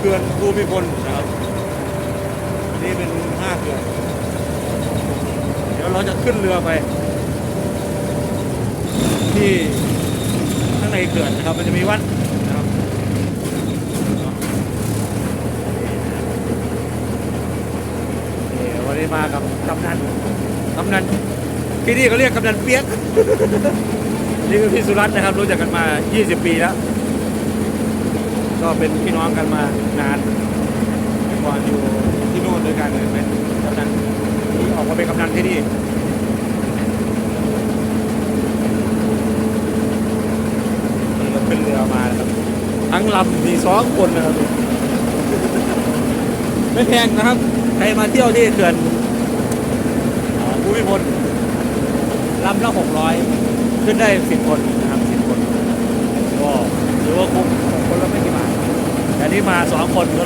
เขื่อนภูมิพลนะครับนี่เป็นห้าเขื่อนเดี๋ยวเราจะขึ้นเรือไป ที่ข้างในเขื่อนนะครับ มันจะมีวัดนะครับนี่วันนี้มากับกำนันกำนันที่นี่เขาเรียกกำนันเปียก นี่คือพี่สุรัตน์นะครับ รู้จักกันมา 20 ปีแล้ว ก็เป็นพี่น้องกันมานานแต่ก่อนอยู่ที่นู่นด้วยกันเป็นกำนันที่ออกมาเป็นกำนันที่นี่นี่ก็ขึ้นเรือมาครับทั้งลำมีสองคนนะครับ ไม่แพงนะครับ ใครมาเที่ยวที่เขื่อนอ่าภูมิพลลำละหกร้อยขึ้นได้สิบคนนะครับสิบคน ก็ถือว่าคุ้มค มาทแต่นี่มาสองคนก็